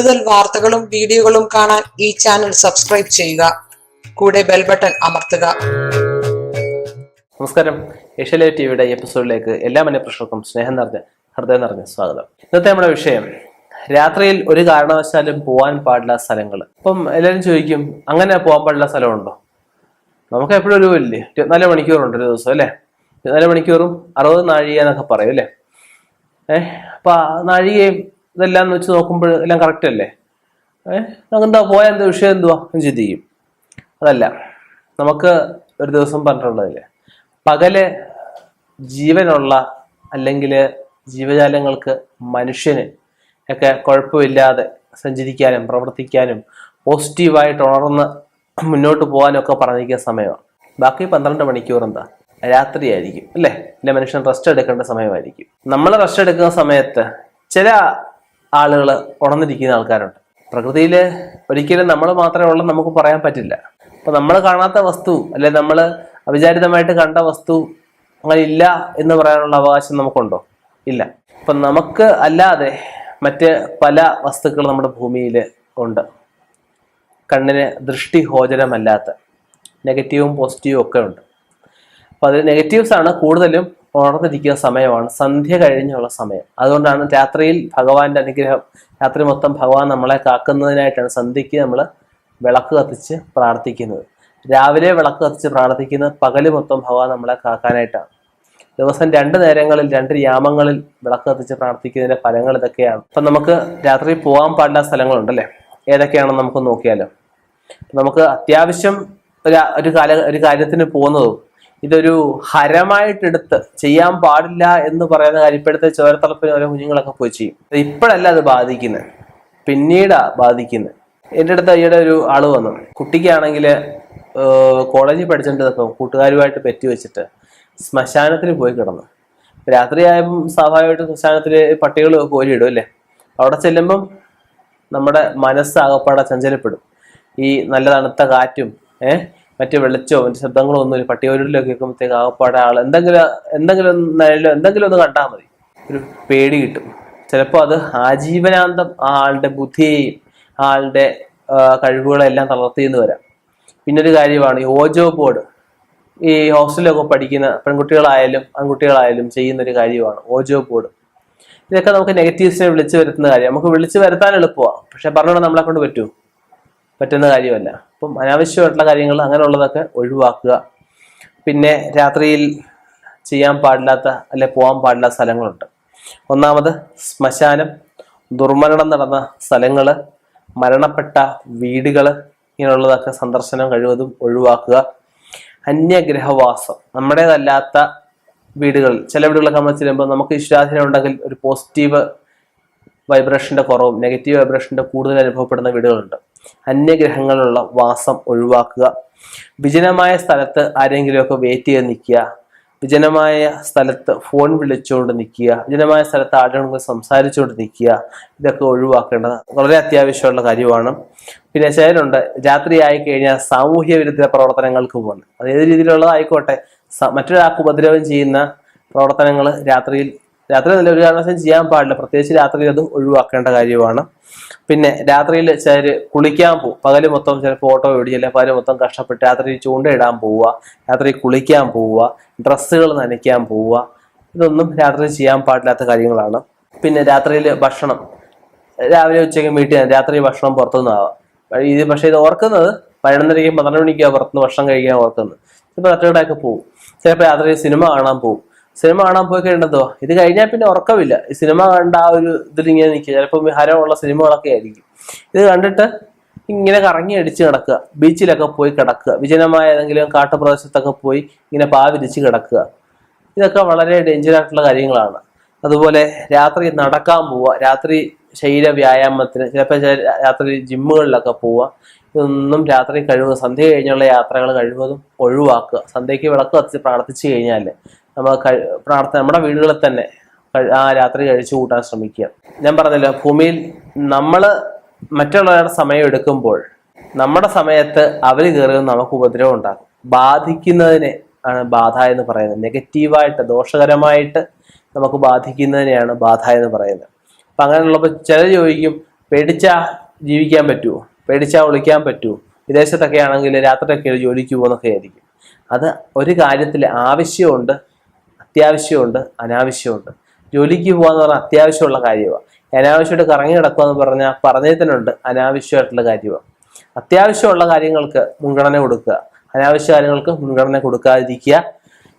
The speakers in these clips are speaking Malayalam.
കൂടുതൽ വാർത്തകളും വീഡിയോകളും കാണാൻ ഈ ചാനൽ സബ്സ്ക്രൈബ് ചെയ്യുക. കൂടെ ബെൽ ബട്ടൺ അമർത്തുക. നമസ്കാരം. ഏഷ്യലേ ടിവിയുടെ എപ്പിസോഡിലേക്ക് എല്ലാ മനുഷ്യർക്കും സ്നേഹം നിറഞ്ഞ ഹൃദയം നിറഞ്ഞ സ്വാഗതം. ഇന്നത്തെ നമ്മുടെ വിഷയം രാത്രിയിൽ ഒരു കാരണവശാലും പോകാൻ പാടില്ല സ്ഥലങ്ങൾ ഇപ്പം എല്ലാവരും ചോദിക്കും അങ്ങനെ പോകാൻ പാടില്ല സ്ഥലമുണ്ടോ? നമുക്ക് എപ്പോഴും ഒരു ഇല്ലേ ഇരുപത്തിനാല് മണിക്കൂറുണ്ട് ഒരു ദിവസം അല്ലേ? ഇരുപത്തിനാല് മണിക്കൂറും അറുപത് നാഴിക എന്നൊക്കെ പറയും അല്ലേ? ഏഹ് അപ്പൊ നാഴികയും ഇതെല്ലാം വെച്ച് നോക്കുമ്പോൾ എല്ലാം കറക്റ്റ് അല്ലേ? ഏഹ് എന്താ പോയാൽ എന്താ വിഷയം എന്തുവാ? എന്ന് ചിന്തിക്കും. അതല്ല നമുക്ക് ഒരു ദിവസം പറഞ്ഞിട്ടുള്ളതില്ലേ. പകൽ ജീവനുള്ള അല്ലെങ്കിൽ ജീവജാലങ്ങൾക്ക് മനുഷ്യന് ഒക്കെ കുഴപ്പമില്ലാതെ സഞ്ചരിക്കാനും പ്രവർത്തിക്കാനും പോസിറ്റീവായിട്ട് ഉണർന്ന് മുന്നോട്ട് പോകാനൊക്കെ പറഞ്ഞിരിക്കുന്ന സമയമാണ്. ബാക്കി പന്ത്രണ്ട് മണിക്കൂർ എന്താ? രാത്രിയായിരിക്കും അല്ലേ? അല്ലെ മനുഷ്യൻ റെസ്റ്റ് എടുക്കേണ്ട സമയമായിരിക്കും. നമ്മൾ റെസ്റ്റ് എടുക്കുന്ന സമയത്ത് ചില ആളുകൾ ഉണർന്നിരിക്കുന്ന ആൾക്കാരുണ്ട്. പ്രകൃതിയിൽ ഒരിക്കലും നമ്മൾ മാത്രമേ ഉള്ളൂ നമുക്ക് പറയാൻ പറ്റില്ല. അപ്പം നമ്മൾ കാണാത്ത വസ്തു അല്ലെ നമ്മൾ അവിചാരിതമായിട്ട് കണ്ട വസ്തു അങ്ങനെ ഇല്ല എന്ന് പറയാനുള്ള അവകാശം നമുക്കുണ്ടോ? ഇല്ല. അപ്പം നമുക്ക് അല്ലാതെ മറ്റ് പല വസ്തുക്കൾ നമ്മുടെ ഭൂമിയിൽ ഉണ്ട്. കണ്ണിന് ദൃഷ്ടി ഗോചരമല്ലാത്ത നെഗറ്റീവും പോസിറ്റീവും ഒക്കെ ഉണ്ട്. അപ്പം അതിൽ നെഗറ്റീവ്സ് ആണ് കൂടുതലും ഉണർന്നിരിക്കുന്ന സമയമാണ്. സന്ധ്യ കഴിഞ്ഞുള്ള സമയം. അതുകൊണ്ടാണ് രാത്രിയിൽ ഭഗവാന്റെ അനുഗ്രഹം രാത്രി മൊത്തം ഭഗവാൻ നമ്മളെ കാക്കുന്നതിനായിട്ടാണ് സന്ധ്യയ്ക്ക് നമ്മൾ വിളക്ക് കത്തിച്ച് പ്രാർത്ഥിക്കുന്നത്. രാവിലെ വിളക്ക് കത്തിച്ച് പ്രാർത്ഥിക്കുന്ന പകൽ മൊത്തം ഭഗവാൻ നമ്മളെ കാക്കാനായിട്ടാണ്. ദിവസം രണ്ട് നേരങ്ങളിൽ രണ്ട് യാമങ്ങളിൽ വിളക്ക് കത്തിച്ച് പ്രാർത്ഥിക്കുന്നതിന്റെ ഫലങ്ങൾ ഇതൊക്കെയാണ്. അപ്പൊ നമുക്ക് രാത്രി പോകാൻ പാടില്ല സ്ഥലങ്ങളുണ്ടല്ലേ? ഏതൊക്കെയാണെന്ന് നമുക്ക് നോക്കിയാലോ. നമുക്ക് അത്യാവശ്യം ഒരു ഒരു കാല ഒരു കാര്യത്തിന് പോകുന്നതും ഇതൊരു ഹരമായിട്ടെടുത്ത് ചെയ്യാൻ പാടില്ല എന്ന് പറയുന്ന കാര്യം ഇപ്പോഴത്തെ ചോരത്തളപ്പിന് ഓരോ കുഞ്ഞുങ്ങളൊക്കെ പോയി ചെയ്യും. ഇപ്പോഴല്ല അത് ബാധിക്കുന്നത് പിന്നീടാ ബാധിക്കുന്നത് എന്റെ അടുത്ത് ഈയിടെ ഒരു ആൾ വന്നു. കുട്ടിക്കാണെങ്കിൽ കോളേജിൽ പഠിച്ചിട്ട് കൂട്ടുകാരുമായിട്ട് പെറ്റി വെച്ചിട്ട് ശ്മശാനത്തിൽ പോയി കിടന്നു. രാത്രിയായപ്പം സ്വാഭാവികമായിട്ടും ശ്മശാനത്തിൽ പട്ടികൾ കോരിയിടും അല്ലേ? അവിടെ ചെല്ലുമ്പം നമ്മുടെ മനസ്സ് ആകപ്പാടെ ചഞ്ചലപ്പെടും. ഈ നല്ല തണുത്ത കാറ്റും ഏഹ് മറ്റു വെളിച്ചോ മറ്റു ശബ്ദങ്ങളോ ഒന്നും ഒരു പട്ടിയോരിലൊക്കെ കേൾക്കുമ്പോഴത്തേക്ക് ആകപ്പാടെ ആൾ എന്തെങ്കിലും എന്തെങ്കിലും എന്തെങ്കിലും ഒന്ന് കണ്ടാൽ മതി. ഒരു പേടി കിട്ടും. ചിലപ്പോൾ അത് ആജീവനാന്തം ആ ആളുടെ ബുദ്ധിയെയും ആളുടെ കഴിവുകളെല്ലാം തളർത്തിയെന്ന് വരാം. പിന്നൊരു കാര്യമാണ് ഈ ഓജോ ബോർഡ്. ഈ ഹോസ്റ്റലിലൊക്കെ പഠിക്കുന്ന പെൺകുട്ടികളായാലും ആൺകുട്ടികളായാലും ചെയ്യുന്ന ഒരു കാര്യമാണ് ഓജോ ബോർഡ്. ഇതൊക്കെ നമുക്ക് നെഗറ്റീവ്സിനെ വിളിച്ചു വരുത്തുന്ന കാര്യം. നമുക്ക് വിളിച്ചു വരുത്താൻ എളുപ്പമാണ് പക്ഷെ പറഞ്ഞോണ്ട് നമ്മളെ കൊണ്ട് പറ്റുമോ പറ്റുന്ന കാര്യമല്ല. അപ്പം അനാവശ്യമായിട്ടുള്ള കാര്യങ്ങൾ അങ്ങനെയുള്ളതൊക്കെ ഒഴിവാക്കുക. പിന്നെ രാത്രിയിൽ ചെയ്യാൻ പാടില്ലാത്ത അല്ലെ പോകാൻ പാടില്ലാത്ത സ്ഥലങ്ങളുണ്ട്. ഒന്നാമത് ശ്മശാനം ദുർമരണം നടന്ന സ്ഥലങ്ങൾ മരണപ്പെട്ട വീടുകൾ ഇങ്ങനെയുള്ളതൊക്കെ സന്ദർശനം കഴിവതും ഒഴിവാക്കുക. അന്യഗ്രഹവാസം നമ്മുടേതല്ലാത്ത വീടുകളിൽ ചില വീടുകളൊക്കെ നമ്മൾ ചെല്ലുമ്പോൾ നമുക്ക് ഇഷ്ടാധീനം ഉണ്ടെങ്കിൽ ഒരു പോസിറ്റീവ് വൈബ്രേഷന്റെ കുറവും നെഗറ്റീവ് വൈബ്രേഷന്റെ കൂടുതൽ അനുഭവപ്പെടുന്ന വീടുകളുണ്ട്. അന്യഗ്രഹങ്ങളിലുള്ള വാസം ഒഴിവാക്കുക. വിജനമായ സ്ഥലത്ത് ആരെങ്കിലുമൊക്കെ വെയിറ്റ് ചെയ്ത് നിൽക്കുക. വിജനമായ സ്ഥലത്ത് ഫോൺ വിളിച്ചുകൊണ്ട് നിൽക്കുക. വിജനമായ സ്ഥലത്ത് ആരോടെങ്കിലും സംസാരിച്ചുകൊണ്ട് നിൽക്കുക. ഇതൊക്കെ ഒഴിവാക്കേണ്ടത് വളരെ അത്യാവശ്യമുള്ള കാര്യമാണ്. പിന്നെ ചിലരുണ്ട് രാത്രി ആയി കഴിഞ്ഞാൽ സാമൂഹ്യ വിരുദ്ധ പ്രവർത്തനങ്ങൾക്ക് പോകുന്നത്. അത് ഏത് രീതിയിലുള്ളതായിക്കോട്ടെ മറ്റൊരാൾക്ക് ഉപദ്രവം ചെയ്യുന്ന പ്രവർത്തനങ്ങൾ രാത്രിയിൽ രാത്രി നല്ല ഒരു കാരണവശം ചെയ്യാൻ പാടില്ല. പ്രത്യേകിച്ച് രാത്രിയിൽ അത് ഒഴിവാക്കേണ്ട കാര്യമാണ്. പിന്നെ രാത്രിയിൽ ചിലർ കുളിക്കാൻ പോകും. പകൽ മൊത്തം ചിലപ്പോൾ ഓട്ടോ ഓടിച്ചില്ല പകൽ മൊത്തം കഷ്ടപ്പെട്ട് രാത്രി ചൂണ്ടയിടാൻ പോവുക രാത്രി കുളിക്കാൻ പോവുക ഡ്രസ്സുകൾ നനയ്ക്കാൻ പോവുക. ഇതൊന്നും രാത്രി ചെയ്യാൻ പാടില്ലാത്ത കാര്യങ്ങളാണ്. പിന്നെ രാത്രിയിൽ ഭക്ഷണം. രാവിലെ ഉച്ചയ്ക്ക് വീട്ടിൽ രാത്രി ഭക്ഷണം പുറത്തുനിന്നാവാം ഇത് പക്ഷേ ഇത് ഓർക്കുന്നത് പതിനൊന്നരയ്ക്കും പന്ത്രണ്ട് മണിക്കാണ് പുറത്തുനിന്ന് ഭക്ഷണം കഴിക്കാൻ ഓർക്കുന്നത്. ചിലപ്പോൾ തട്ടുകടയൊക്കെ പോകും ചിലപ്പോൾ രാത്രി സിനിമ കാണാൻ പോകും സിനിമ കാണാൻ പോയി കഴിയേണ്ടതോ ഇത് കഴിഞ്ഞാൽ പിന്നെ ഉറക്കമില്ല. ഈ സിനിമ കണ്ട ആ ഒരു ഇതിലിങ്ങനെ നിൽക്കുക. ചിലപ്പോൾ ഹരമുള്ള സിനിമകളൊക്കെ ആയിരിക്കും. ഇത് കണ്ടിട്ട് ഇങ്ങനെ കറങ്ങി അടിച്ച് കിടക്കുക. ബീച്ചിലൊക്കെ പോയി കിടക്കുക. വിജനമായ ഏതെങ്കിലും കാട്ടുപ്രദേശത്തൊക്കെ പോയി ഇങ്ങനെ പാവിരിച്ച് കിടക്കുക. ഇതൊക്കെ വളരെ ഡേഞ്ചർ ആയിട്ടുള്ള കാര്യങ്ങളാണ്. അതുപോലെ രാത്രി നടക്കാൻ പോവുക. രാത്രി ശരീര വ്യായാമത്തിന് ചിലപ്പോൾ രാത്രി ജിമ്മുകളിലൊക്കെ പോവുക. ഇതൊന്നും രാത്രി കഴിവ് സന്ധ്യ കഴിഞ്ഞുള്ള യാത്രകൾ കഴിവതും ഒഴിവാക്കുക. സന്ധ്യയ്ക്ക് വിളക്ക് കത്തിച്ച് പ്രാർത്ഥിച്ചു കഴിഞ്ഞാൽ നമ്മൾ പ്രാർത്ഥന നമ്മുടെ വീടുകളിൽ തന്നെ ആ രാത്രി കഴിച്ചു കൂട്ടാൻ ശ്രമിക്കുക. ഞാൻ പറഞ്ഞല്ലോ ഭൂമിയിൽ നമ്മൾ മറ്റുള്ളവരുടെ സമയം എടുക്കുമ്പോൾ നമ്മുടെ സമയത്ത് അവർ കയറുന്നത് നമുക്ക് ഉപദ്രവം ഉണ്ടാകും. ബാധിക്കുന്നതിനെ ആണ് ബാധ എന്ന് പറയുന്നത്. നെഗറ്റീവായിട്ട് ദോഷകരമായിട്ട് നമുക്ക് ബാധിക്കുന്നതിനെയാണ് ബാധ എന്ന് പറയുന്നത്. അപ്പം അങ്ങനെയുള്ളപ്പോൾ ചിലർ ചോദിക്കും പേടിച്ചാ ജീവിക്കാൻ പറ്റുമോ പേടിച്ചാ ഒളിക്കാൻ പറ്റുമോ വിദേശത്തൊക്കെ ആണെങ്കിൽ രാത്രിയൊക്കെ ജോലിക്ക് പോകുന്നൊക്കെ ആയിരിക്കും. അത് ഒരു കാര്യത്തിൽ ആവശ്യമുണ്ട് അത്യാവശ്യമുണ്ട് അനാവശ്യമുണ്ട്. ജോലിക്ക് പോകാന്ന് പറഞ്ഞാൽ അത്യാവശ്യമുള്ള കാര്യമാണ് അനാവശ്യമായിട്ട് കറങ്ങി കിടക്കുക എന്ന് പറഞ്ഞാൽ പറഞ്ഞതിനുണ്ട് അനാവശ്യമായിട്ടുള്ള കാര്യമാണ് അത്യാവശ്യമുള്ള കാര്യങ്ങൾക്ക് മുൻഗണന കൊടുക്കുക. അനാവശ്യ കാര്യങ്ങൾക്ക് മുൻഗണന കൊടുക്കാതിരിക്കുക.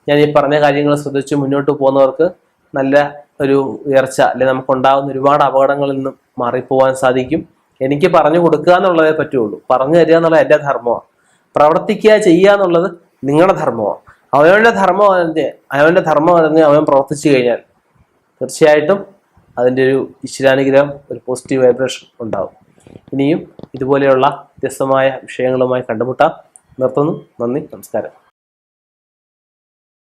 ഞാൻ ഈ പറഞ്ഞ കാര്യങ്ങൾ ശ്രദ്ധിച്ച് മുന്നോട്ട് പോകുന്നവർക്ക് നല്ല ഒരു ഉയർച്ച അല്ലെ നമുക്കുണ്ടാകുന്ന ഒരുപാട് അപകടങ്ങളിൽ നിന്നും മാറിപ്പോവാൻ സാധിക്കും. എനിക്ക് പറഞ്ഞു കൊടുക്കുക എന്നുള്ളതേ പറ്റുള്ളൂ. പറഞ്ഞു തരിക എന്നുള്ളത് എന്റെ ധർമ്മമാണ് പ്രവർത്തിക്കുക ചെയ്യുക എന്നുള്ളത് നിങ്ങളുടെ ധർമ്മമാണ് അവനവന്റെ ധർമ്മം അറിഞ്ഞ് അവന്റെ ധർമ്മം അറിഞ്ഞ് അവൻ പ്രവർത്തിച്ചു കഴിഞ്ഞാൽ തീർച്ചയായിട്ടും അതിന്റെ ഒരു ഈശ്വരാനുഗ്രഹം ഒരു പോസിറ്റീവ് വൈബ്രേഷൻ ഉണ്ടാവും. ഇനിയും ഇതുപോലെയുള്ള വ്യത്യസ്തമായ വിഷയങ്ങളുമായി കണ്ടുമുട്ടാം. നിർത്തുന്നു. നന്ദി. നമസ്കാരം.